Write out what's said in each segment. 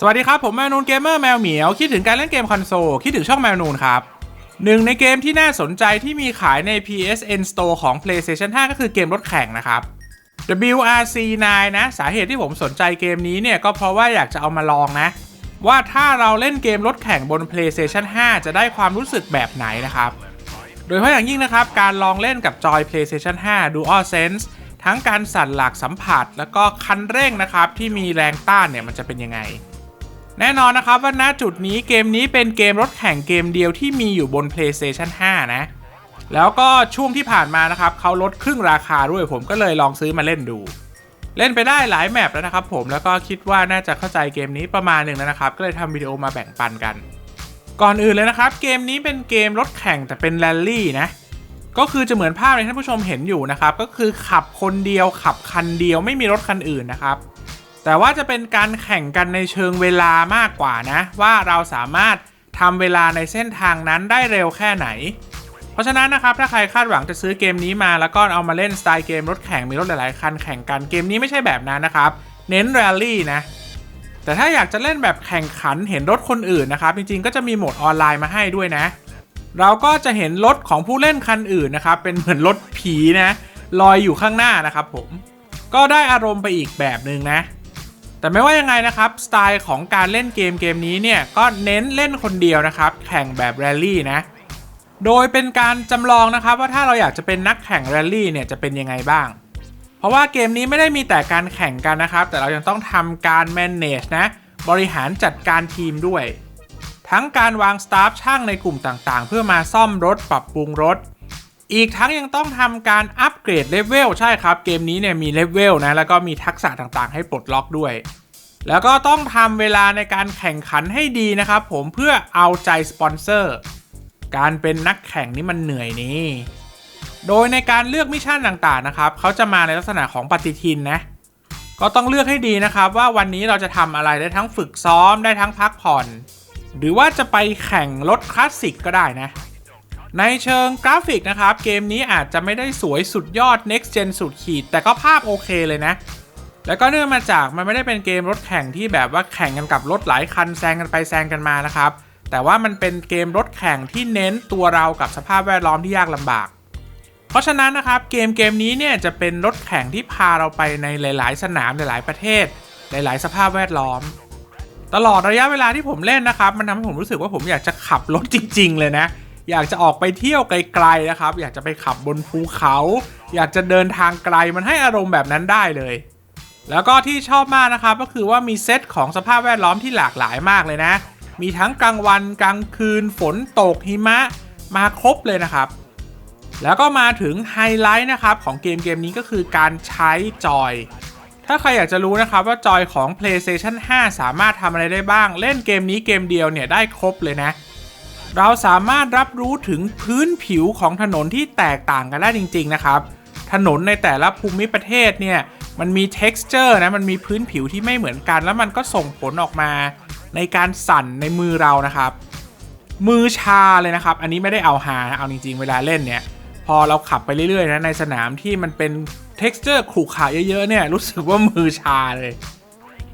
สวัสดีครับ ผมแมวนูนเกมเมอร์แมวเหมียว คิดถึงการเล่นเกมคอนโซล คิดถึงช่องแมวนูนครับหนึ่งในเกมที่น่าสนใจที่มีขายใน PSN Store ของ PlayStation 5 ก็คือเกมรถแข่งนะครับ WRC9 นะ สาเหตุที่ผมสนใจเกมนี้เนี่ย ก็เพราะว่าอยากจะเอามาลองนะ ว่าถ้าเราเล่นเกมรถแข่งบน PlayStation 5 จะได้ความรู้สึกแบบไหนนะครับ โดยเฉพาะอย่างยิ่งนะครับ การลองเล่นกับจอย PlayStation 5 DualSense ทั้งการสั่นหลักสัมผัส แล้วก็คันเร่งนะครับที่มีแรงต้านเนี่ยมันจะเป็นยังไง แน่นอนนะครับว่าณจุดนี้เกมนี้เป็นเกมรถแข่งเกมเดียวที่มีอยู่บน PlayStation 5 นะ แล้วก็ช่วงที่ผ่านมานะครับเขาลดครึ่งราคาด้วยผมก็เลยลองซื้อมาเล่นดู เล่นไปได้หลายแมปแล้วนะครับผมแล้วก็คิดว่าน่าจะเข้าใจเกมนี้ประมาณหนึ่งแล้วนะครับ ก็เลยทำวิดีโอมาแบ่งปันกัน ก่อนอื่นเลยนะครับ เกมนี้เป็นเกมรถแข่งแต่เป็นแรลลี่นะก็คือจะเหมือนภาพที่ท่านผู้ชมเห็นอยู่นะครับ ก็คือขับคนเดียวขับคันเดียวไม่มีรถคันอื่นนะครับ แต่ว่าจะเป็นการแข่งกันในเชิงเวลามากกว่านะ ว่าเราสามารถทำเวลาในเส้นทางนั้นได้เร็วแค่ไหน เพราะฉะนั้นนะครับถ้าใครคาดหวังจะซื้อเกมนี้มาแล้วก็เอามาเล่นสไตล์เกมรถแข่งมีรถหลายๆคันแข่งกันเกมนี้ไม่ใช่แบบนั้นนะครับ เน้นแรลลี่นะแต่ถ้าอยากจะเล่นแบบแข่งขันเห็นรถคนอื่นนะครับ จริงๆก็จะมีโหมดออนไลน์มาให้ด้วยนะ เราก็จะเห็นรถของผู้เล่นคันอื่นนะครับ เป็นเหมือนรถผีนะลอยอยู่ข้างหน้านะครับผมก็ได้อารมณ์ไปอีกแบบหนึ่งนะ แต่ไม่ว่ายังไงนะครับสไตล์ของการเล่นเกมเกมนี้เนี่ยก็เน้นเล่นคนเดียวนะครับ แข่งแบบแรลลี่นะโดยเป็นการจำลองนะครับว่าถ้าเราอยากจะเป็นนักแข่งแรลลี่เนี่ยจะเป็นยังไงบ้าง เพราะว่าเกมนี้ไม่ได้มีแต่การแข่งกันนะครับ แต่เรายังต้องทำการ manage นะ บริหารจัดการทีมด้วย ทั้งการวางสตาฟช่างในกลุ่มต่างๆ เพื่อมาซ่อมรถปรับปรุงรถ อีกทั้งยังต้องทำการอัปเกรดเลเวลใช่ครับ เกมนี้เนี่ยมีเลเวลนะ แล้วก็มีทักษะต่างๆ ให้ปลดล็อกด้วย แล้วก็ต้องทำเวลาในการแข่งขันให้ดีนะครับผมเพื่อเอาใจสปอนเซอร์ การเป็นนักแข่งนี่มันเหนื่อยนี่ โดยในการเลือกมิชชั่นต่างๆนะครับเขาจะมาในลักษณะของปฏิทินนะก็ต้องเลือกให้ดีนะครับว่าวันนี้เราจะทำอะไรได้ทั้งฝึกซ้อมได้ทั้งพักผ่อน หรือว่าจะไปแข่งรถคลาสสิกก็ได้นะ ในเชิงกราฟิกนะครับ เกมนี้อาจจะไม่ได้สวยสุดยอด next gen สุดขีด แต่ก็ภาพโอเคเลยนะ แล้วก็เนื่องมาจากมันไม่ได้เป็นเกมรถแข่งที่แบบว่าแข่งกันกับรถหลายคันแซงกันไปแซงกันมานะครับ แต่ว่ามันเป็นเกมรถแข่งที่เน้นตัวเรากับสภาพแวดล้อมที่ยากลำบาก เพราะฉะนั้นนะครับเกมเกมนี้เนี่ยจะเป็นรถแข่งที่พาเราไปในหลาย ๆ สนามหลาย ๆ ประเทศ หลาย ๆ สภาพแวดล้อม ตลอดระยะเวลาที่ผมเล่นนะครับ มันทำให้ผมรู้สึกว่าผมอยากจะขับรถจริง ๆ เลยนะ อยากจะออกไปเที่ยวไกลๆนะครับ อยากจะไปขับบนภูเขา อยากจะเดินทางไกลมันให้อารมณ์แบบนั้นได้เลย แล้วก็ที่ชอบมากนะครับก็คือว่ามีเซตของสภาพแวดล้อมที่หลากหลายมากเลยนะ มีทั้งกลางวันกลางคืนฝนตกหิมะมาครบเลยนะครับ แล้วก็มาถึงไฮไลท์นะครับของเกมเกมนี้ก็คือการใช้จอยถ้าใครอยากจะรู้นะครับว่าจอยของ PlayStation 5 สามารถทำอะไรได้บ้าง เล่นเกมนี้เกมเดียวเนี่ยได้ครบเลยนะ เราสามารถรับรู้ถึงพื้นผิวของถนนที่แตกต่างกันได้จริง ๆ นะครับ ถนนในแต่ละภูมิประเทศเนี่ยมันมี texture นะมันมีพื้นผิวที่ไม่เหมือนกัน แล้วมันก็ส่งผลออกมาในการสั่นในมือเรานะครับ มือชาเลยนะครับ อันนี้ไม่ได้เอาหานะเอาจริง ๆ เวลาเล่นเนี่ย พอเราขับไปเรื่อยๆนะในสนามที่มันเป็น texture ขรุขระเยอะๆเนี่ยรู้สึกว่ามือชาเลย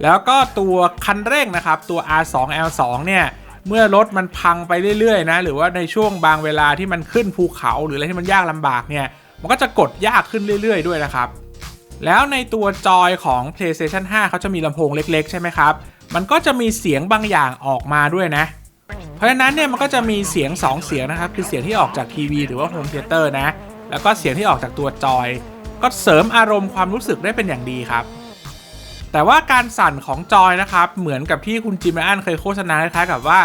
แล้วก็ตัวคันเร่งนะครับตัว R2 L2 เนี่ย เมื่อรถมันพังไปเรื่อยๆนะหรือว่าในช่วงบางเวลาที่มันขึ้นภูเขาหรืออะไรที่มันยากลำบากเนี่ยมันก็จะกดยากขึ้นเรื่อย ๆ ด้วยนะครับ แล้วในตัวจอยของ PlayStation 5 เขาจะมีลำโพงเล็ก ๆ ใช่ไหมครับ มันก็จะมีเสียงบางอย่างออกมาด้วยนะ เพราะฉะนั้นเนี่ยมันก็จะมีเสียง 2 เสียงนะครับ คือเสียงที่ออกจากทีวีหรือว่าโฮมเทเตอร์นะ แล้วก็เสียงที่ออกจากตัวจอย ก็เสริมอารมณ์ความรู้สึกได้เป็นอย่างดีครับ แต่ว่าการสั่นของจอยนะครับ เหมือนกับที่คุณจิมแอนเคยโฆษณาคล้ายๆกับว่า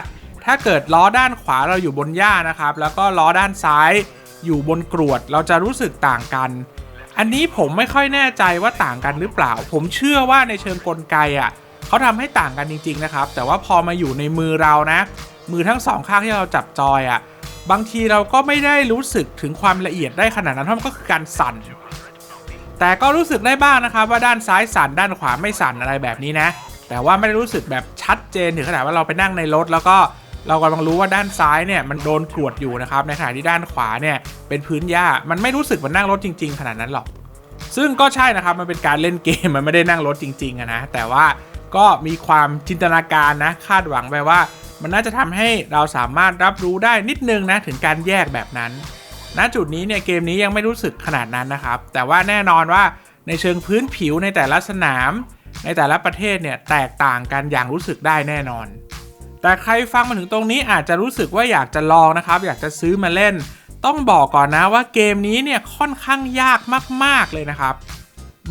ถ้าเกิดล้อด้านขวาเราอยู่บนหญ้านะครับ แล้วก็ล้อด้านซ้ายอยู่บนกรวดเราจะรู้สึกต่างกัน อันนี้ผมไม่ค่อยแน่ใจว่าต่างกันหรือเปล่า ผมเชื่อว่าในเชิงกลไกอะเขาทำให้ต่างกันจริง ๆ นะครับ แต่ว่าพอมาอยู่ในมือเรานะ มือทั้งสองข้างที่เราจับจอยอะบางทีเราก็ไม่ได้รู้สึกถึงความละเอียดได้ขนาดนั้นเพราะมันก็คือการสั่น แต่ก็รู้สึกได้บ้างนะครับว่าด้านซ้ายสั่นด้านขวาไม่สั่นอะไรแบบนี้นะ แต่ว่าไม่ได้รู้สึกแบบชัดเจนถึงขนาดว่าเราไปนั่งในรถ แล้วก็เรากำลังรู้ว่าด้านซ้ายเนี่ยมันโดนกรวดอยู่นะครับในขณะที่ด้านขวาเนี่ยเป็นพื้นหญ้ามันไม่รู้สึกเหมือนนั่งรถจริง ๆ ขนาดนั้นหรอก ซึ่งก็ใช่นะครับมันเป็นการเล่นเกมมันไม่ได้นั่งรถจริงๆนะแต่ว่าก็มีความจินตนาการนะคาดหวังไปว่า มันน่าจะทำให้เราสามารถรับรู้ได้นิดนึงนะถึงการแยกแบบนั้น ณจุดนี้เนี่ยเกมนี้ยังไม่รู้สึกขนาดนั้นนะครับ แต่ว่าแน่นอนว่าในเชิงพื้นผิวในแต่ละสนาม ในแต่ละประเทศเนี่ยแตกต่างกันอย่างรู้สึกได้แน่นอน แต่ใครฟังมาถึงตรงนี้อาจจะรู้สึกว่าอยากจะลองนะครับ อยากจะซื้อมาเล่น ต้องบอกก่อนนะว่าเกมนี้เนี่ยค่อนข้างยากมาก ๆเลยนะครับ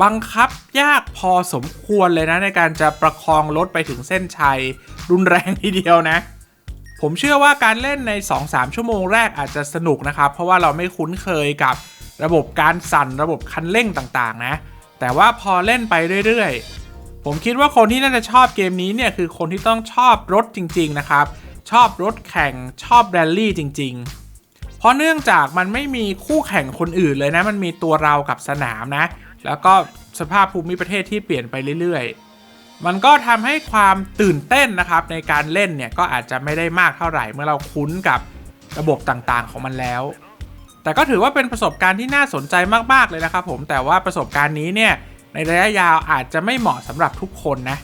บังคับยากพอสมควรเลยนะในการจะประคองรถไปถึงเส้นชัย รุนแรงทีเดียวนะ ผมเชื่อว่าการเล่นใน 2-3 ชั่วโมงแรกอาจจะสนุกนะครับ เพราะว่าเราไม่คุ้นเคยกับระบบการสั่นระบบคันเร่งต่างๆ นะ แต่ว่าพอเล่นไปเรื่อยๆ ผมคิดว่าคนที่น่าจะชอบเกมนี้เนี่ยคือคนที่ต้องชอบรถจริง ๆ นะครับ ชอบรถแข่งชอบแรลลี่จริง ๆ เพราะเนื่องจากมันไม่มีคู่แข่งคนอื่นเลยนะ มันมีตัวเรากับสนามนะ แล้วก็สภาพภูมิประเทศที่เปลี่ยนไปเรื่อยๆ มันก็ทำให้ความตื่นเต้นนะครับในการเล่นเนี่ยก็อาจจะไม่ได้มากเท่าไหร่เมื่อเราคุ้นกับระบบต่างๆของมันแล้ว แต่ก็ถือว่าเป็นประสบการณ์ที่น่าสนใจมากๆเลยนะครับผมแต่ว่าประสบการณ์นี้เนี่ยในระยะยาวอาจจะไม่เหมาะสำหรับทุกคนนะ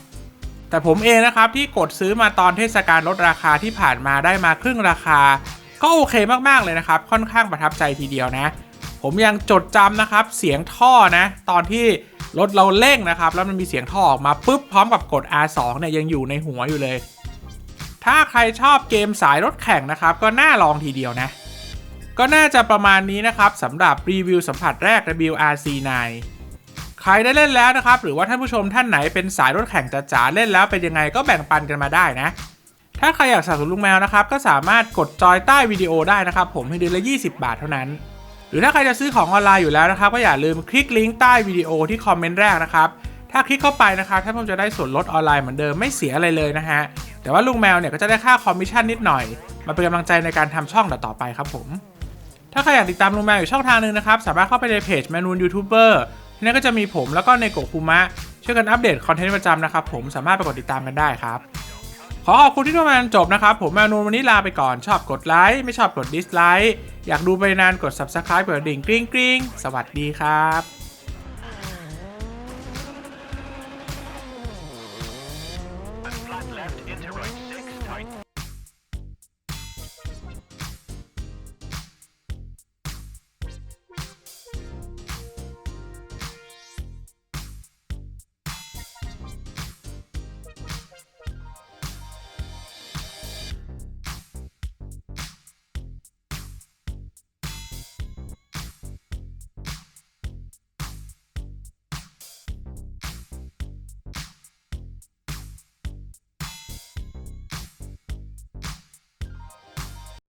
แต่ผมเองนะครับที่กดซื้อมาตอนเทศกาลลดราคาที่ผ่านมาได้มาครึ่งราคา ก็โอเคมากๆเลยนะครับ ค่อนข้างประทับใจทีเดียวนะ ผมยังจดจำนะครับเสียงท่อนะตอนที่รถเราเร่งนะครับ แล้วมันมีเสียงท่อออกมาปุ๊บพร้อมกับกด R2 เนี่ยยังอยู่ในหัวอยู่เลย ถ้าใครชอบเกมสายรถแข่งนะครับ ก็น่าลองทีเดียวนะ ก็น่าจะประมาณนี้นะครับสำหรับรีวิวสัมผัสแรก WRC9 ใครได้เล่นแล้วนะครับ หรือว่าท่านผู้ชมท่านไหนเป็นสายรถแข่งจ๋าๆเล่นแล้วเป็นยังไงก็แบ่งปันกันมาได้นะถ้าใครอยากสนับสนุนลุงแมวนะครับ ก็สามารถกดจอยใต้วิดีโอได้นะครับ ผมให้เดือนละ 20 บาทเท่านั้น หรือถ้าใครจะซื้อของออนไลน์อยู่แล้วนะครับ ก็อย่าลืมคลิกลิงก์ใต้วิดีโอที่คอมเมนต์แรกนะครับ ถ้าคลิกเข้าไปนะครับท่านผู้ชมจะได้ส่วนลดออนไลน์เหมือนเดิมไม่เสียอะไรเลยนะฮะ แต่ว่าลุงแมวเนี่ยก็จะได้ค่าคอมมิชชั่นนิดหน่อย มาเป็นกำลังใจในการทำช่องต่อไปครับผม ถ้าใครอยากติดตามลุงแมวอีกช่องทางหนึ่งนะครับ สามารถเข้าไปในเพจแมนูนยูทูบเบอร์ที่นั่นก็จะมีผมแล้วก็ในโกคุมะช่วยกันอัปเดตคอนเทนต์ประจำนะครับผมสามารถไปกดติดตามกันได้ครับ ขอขอบคุณที่ดูมาจนจบนะครับ ผมแมวนูนวันนี้ลาไปก่อนชอบกดไลค์ไม่ชอบกดดิสไลค์อยากดูไปนานกด subscribe กดดิ่งกริ๊งกริ๊งสวัสดีครับ